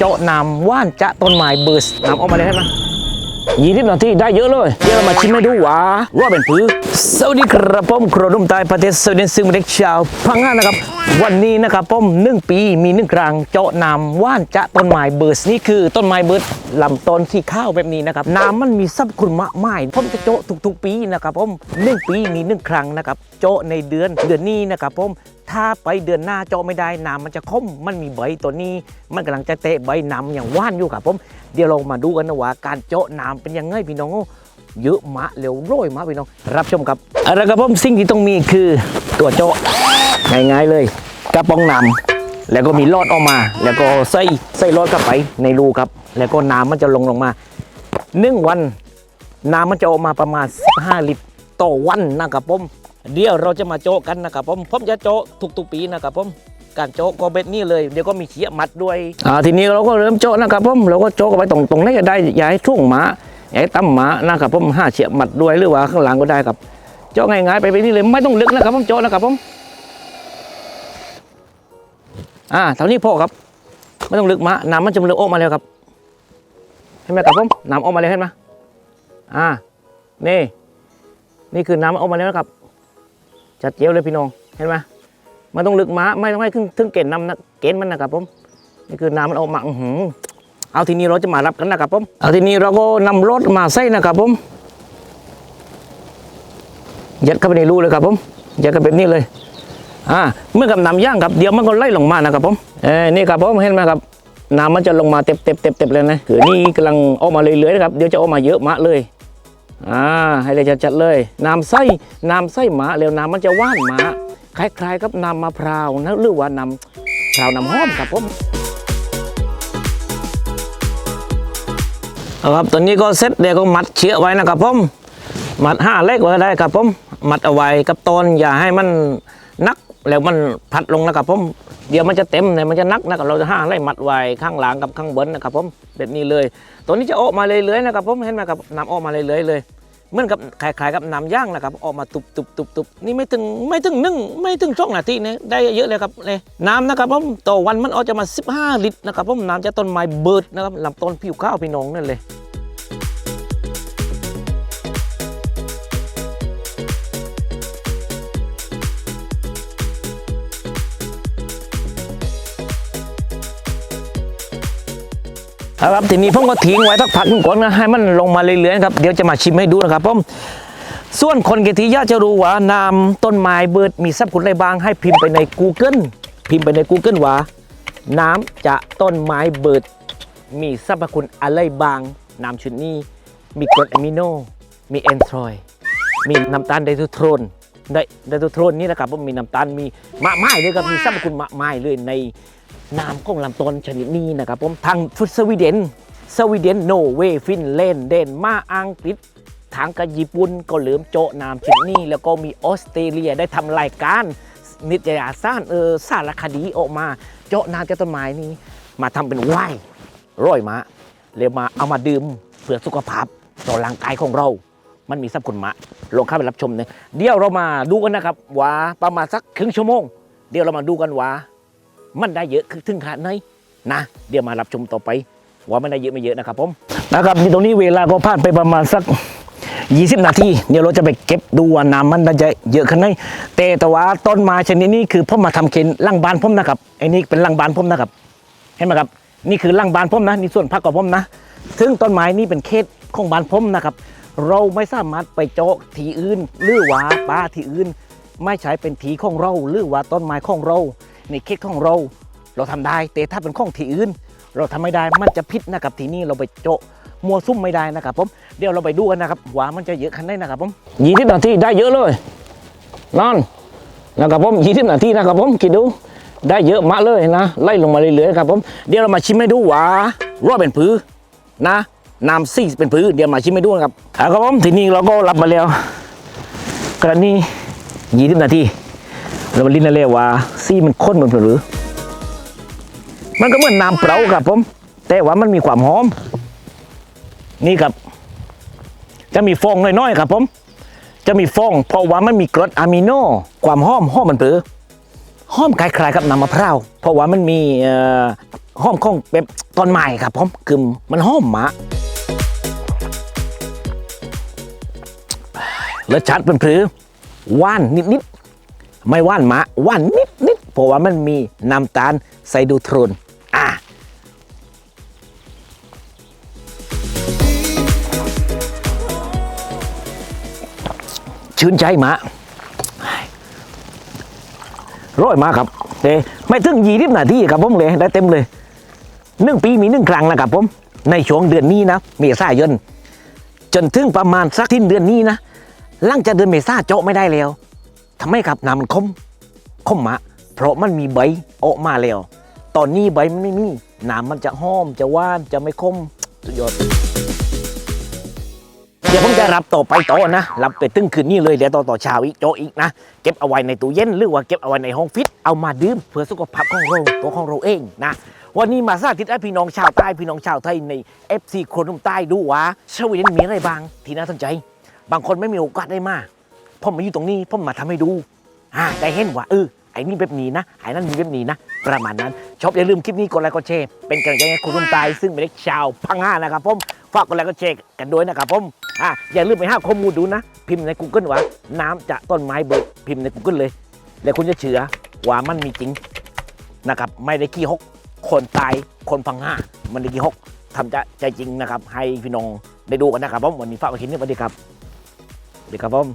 เจาะน้ำว่านจะต้นไม้เบิร์สน้ำออกมาเลยได้ไหมยี่สิบนาทีได้เยอะเลย เดี๋ยวเรามาชิมให้ดูว่าว่าเป็นผือสวัสดีครับผมครัวรุ่มตายประเทศสวีเดนซึ่งเป็นเด็กชาวพังงานะครับ วันนี้นะครับผมหนึ่งปีมีหนึ่งครั้งเจาะน้ำว่านจะต้นไม้เบิร์สนี่คือต้นไม้เบิร์สลำต้นที่ข้าวแบบนี้นะครับน้ำมันมีสรรพคุณมากมายผมจะเจาะทุกๆปีนะครับผมหนึ่งปีมีหนึ่งครั้งนะครับเจาะในเดือนเดือนนี้นะครับผม ถ้าไปเดือนหน้าเจาะไม่ได้น้ำมันจะคมมันมีใบตัวนี้มันกำลังจะเตะใบน้ำอย่างว่านอยู่ครับผมเดี๋ยวเรามาดูกันนะว่าการเจาะน้ำเป็นยังไงพี่น้องเยอะมะเร็วร้อยมะพี่น้อง รับชมครับอะไรครับผมสิ่งที่ต้องมีคือตัวเจาะง่ายๆเลยกระป๋องน้ำแล้วก็มีลอดออกมา แล้วก็ใส่ใส่ลอดเข้าไปในรูครับ แล้วก็น้ำมันจะลงลงมาหนึ่งวันน้ำมันจะออกมาประมาณ 15 ลิตรต่อวันนะครับผม เดี๋ยวเราจะมาโจะกันนะครับผมผมจะโจะทุกๆปีนะครับผมการโจะก็เบ็ดนี่เลยเดี๋ยวก็มีเขียมัดด้วยอ่าทีนี้เราก็เริ่มโจะนะครับผมเราก็โจะกันไปตรงตรงนี้ก็ได้ย่าให้ทุ่งหมาย่าให้ตั้มหมานะครับผมห้าเฉียมัดด้วยหรือว่าข้างหลังก็ได้ครับโจะง่ายๆไปไปนี่เลยไม่ต้องลึกนะครับผมโจะนะครับผมอ่าเท่านี้พอครับไม่ต้องลึกมาน้ำมันจะมันเริ่มออกมาแล้วครับเห็นไหมครับผมน้ำออกมาแล้วเห็นไหมอ่านี่ นี่คือน้ำมันออกมาแล้วนะครับ จัดเจียวเลยพี่น้องเห็นไหมมันต้องลึกม้าไม่ต้องให้ถึงถึงเกณฑ์น้ำนะเกณฑ์มันนะครับผมนี่คือน้ำมันออกมาหือเอาทีนี้เราจะมารับกันนะครับผมเอาทีนี้เราก็นำรถมาใส่นะครับผมยัดเข้าไปในรูเลยครับผมยัดเข้าไปแบบนี้เลยอ่าเมื่อกับน้ำย่างครับเดี๋ยวมันก็ไหลลงมานะครับผมเอ้นี่ครับผมเห็นไหมครับน้ำมันจะลงมาเต็มเต็มเต็มเต็มเลยนะคือนี่กำลังออกมาเรื่อยๆนะครับเดี๋ยวจะออกมาเยอะมากเลย อ่าให้เลยจัดๆเลยน้ำไส้น้ำไส้หมาแล้วน้ำมันจะว่านหมาคล้ายๆกับน้ำมะพร้าวนะหรือว่าน้ำพร้าวน้ำหอมครับผมเอาครับตอนนี้ก็เซ็ตเดี๋ยวก็มัดเชือกไว้นะครับผมมัดห้าเล็กไว้ก็ได้ครับผมมัดเอาไว้กับต้นอย่าให้มันนักแล้วมันพัดลงนะครับผมเดี๋ยวมันจะเต็มเนี่ยมันจะนักนะครับเราจะห้าไล่มัดไว้ข้างหลังกับข้างบนนะครับผมแบบนี้เลย ตัวนี้จะออกมาเรื่อยๆนะครับผมเห็นไหมครับน้ำออกมาเรื่อยๆเลย เหมือนกับคล้ายๆกับน้ำย่างนะครับออกมาตุบตุบตุบตุบนี่ไม่ถึงไม่ถึงนึ่งไม่ถึงช่องนาทีเนี่ยได้เยอะเลยครับเลยน้ำนะครับผมต่อวันมันออกจะมา 15 ลิตรนะครับผมน้ำจากต้นไม้เบิร์ดนะครับลำต้นผิวข้าวพี่น้องนั่นเลย ครับทีนี้ผมก็ทิ้งไว้สักพักหนึ่งก่อนนะให้มันลงมาเรื่อยๆครับเดี๋ยวจะมาชิมให้ดูนะครับผมส่วนคนเกที่อยาจะรู้ว่าน้ำต้นไม้เบิดมีสรรพคุณอะไรบ้างให้พิมพ์ไปใน Google พิมพ์ไปใน Google ว่า น้ำจะต้นไม้เบิด มีสรรพคุณอะไรบ้างน้ำชุดนี้มีกรดอะมิโน มีแอนทรอย มีน้ำตาลไดโทโทรนไดไดทูโทรนนี่นะครับผมมีน้ำตาลมีมะไม้ด้วยครับมีสรรพคุณมะไม้เลยใน น้ำของลำต้นชนิดนี้นะครับผมทางฟุตสวีเดน สวีเดนโนเวย์ฟินแลนด์เดนมาร์กอังกฤษทางกับญี่ปุ่นก็เหลือมโจน้ำชนิดนี้ แล้วก็มีออสเตรเลียได้ทำรายการนิตยสารเออสารคดีออกมา เจาะน้ำจากต้นไม้นี้ มาทำเป็นไวน์ร้อยมาเลยมาเอามาดื่มเพื่อสุขภาพต่อร่างกายของเรา มันมีสรรพคุณมะ ลงเข้าไปรับชมเนี่ยเดี๋ยวเรามาดูกันนะครับว่าประมาณสักครึ่งชั่วโมง เดี๋ยวเรามาดูกันว่า มันได้เยอะถึงขนาดไหนนะ เดี๋ยวมารับชมต่อไป ว่ามันได้เยอะไม่เยอะนะครับผมนะครับนี่ตรงนี้เวลาก็ผ่านไปประมาณสัก 20 นาที เดี๋ยวเราจะไปเก็บดูว่าน้ำมันได้จะเยอะขนาดไหนแต่แต่ว่าต้นไม้ชนิดนี้คือผมมาทำเคนล่างบานผมนะครับไอ้นี่เป็นล่างบานผมนะครับ เห็นไหมครับ นี่คือล่างบานผมนะนี่ส่วนพักของผมนะ ซึ่งต้นไม้นี่เป็นเขตของบานผมนะครับ เราไม่สามารถไปเจาะที่อื่นหรือว่าป่าที่อื่น ไม่ใช้เป็นทีของเราหรือว่าต้นไม้ของเรา ในเขตของเรา เราทำได้ แต่ถ้าเป็นของที่อื่น เราทำไม่ได้มันจะพิษนะครับที่นี่เราไปโจะมัวซุ่มไม่ได้นะครับผมเดี๋ยวเราไปดูกันนะครับว่ามันจะเยอะขนาดไหนนะครับผมยี่สิบนาทีได้เยอะเลยนอนนะครับผมยี่สิบนาทีนะครับผมคิดดูได้เยอะมากเลยนะไล่ลงมาเรื่อยๆครับผมเดี๋ยวเรามาชิมให้ดูว่าว่าเป็นผือนะน้ำซีเป็นผือเดี๋ยวมาชิมให้ดูนะครับเอาครับผมทีนี้เราก็รับมาแล้วกรณียี่สิบนาที เรามาลิ้นเลยว่าซี่มันข้นเหมือนหรือ มันก็เหมือนน้ำเปล่าครับผม แต่ว่ามันมีความหอม นี่ครับ จะมีฟองน้อยๆครับผม จะมีฟองเพราะว่ามันมีกรดอะมิโน ความหอมหอมมันเปือหอมคล้ายๆกับน้ำมะพร้าว เพราะว่ามันมีเอ่อหอมของแบบตอนใหม่ครับผมคือมันหอมมารสชาติเป็นพรือหว่านนิดๆ ไม่ว่านหมาว่านนิดๆเพราะว่ามันมีน้ำตาลไซดูโทรนอะชื่นใจหมาร้อยมาครับเอ้ไม่ถึงยี่สิบนาทีครับผมเลยได้เต็มเลยหนึ่งปีมีหนึ่งครั้งนะครับผม ในช่วงเดือนนี้นะเมษายนจนถึงประมาณสักทิ้นเดือนนี้นะหลังจากเดือนเมษาเจาะไม่ได้แล้ว ทำไมครับน้ำมันคมคมมะ เพราะมันมีใบออกมาแล้ว ตอนนี้ใบมันไม่มีน้ำมันจะห้อมจะว่านจะไม่คมสุดยอดเดี๋ยวผมจะรับต่อไปต่อนะ รับไปตึ้งคืนนี้เลยเดี๋ยวต่อต่อเช้าอีกโจอีกนะ เก็บเอาไว้ในตู้เย็นหรือว่าเก็บเอาไว้ในห้องฟิต เอามาดื่มเพื่อสุขภาพของเราตัวของเราเองนะวันนี้มาสาธิตให้พี่น้องชาวใต้พี่น้องชาวไทยใน FC โคนนุ่มใต้ดูว่าสวีเดนมีอะไรบ้างที่น่าสนใจ บางคนไม่มีโอกาสได้มา ผมมาอยู่ตรงนี้ผมมาทำให้ดูอ่าได้เห็นว่าเออไอ้นี่แบบนี้นะไอ้นั่นมีแบบนี้นะ ประมาณนั้น ชอบอย่าลืมคลิปนี้กดไลค์กดแชร์เป็นกำลังใจให้คุณนุ่มใต้ซึ่งเป็นเด็กชาวพังงานะครับผมฝากกดไลค์กดแชร์กันด้วยนะครับผมอะอย่าลืมไปหาข้อมูลดูนะ พิมพ์ใน Google ว่า น้ำจากต้นไม้เบิกพิมพ์ใน Google เลย แล้วคุณจะเชื่อว่ามันมีจริงนะครับไม่ได้ขี้ฮกคนตายคนพังห้ามันได้ขี้ฮกทำจะใจจริงนะครับ ให้พี่น้องได้ดูกันนะครับผมวันนี้ฝากไว้แค่นี้สวัสดีครับสวัสดีครับผม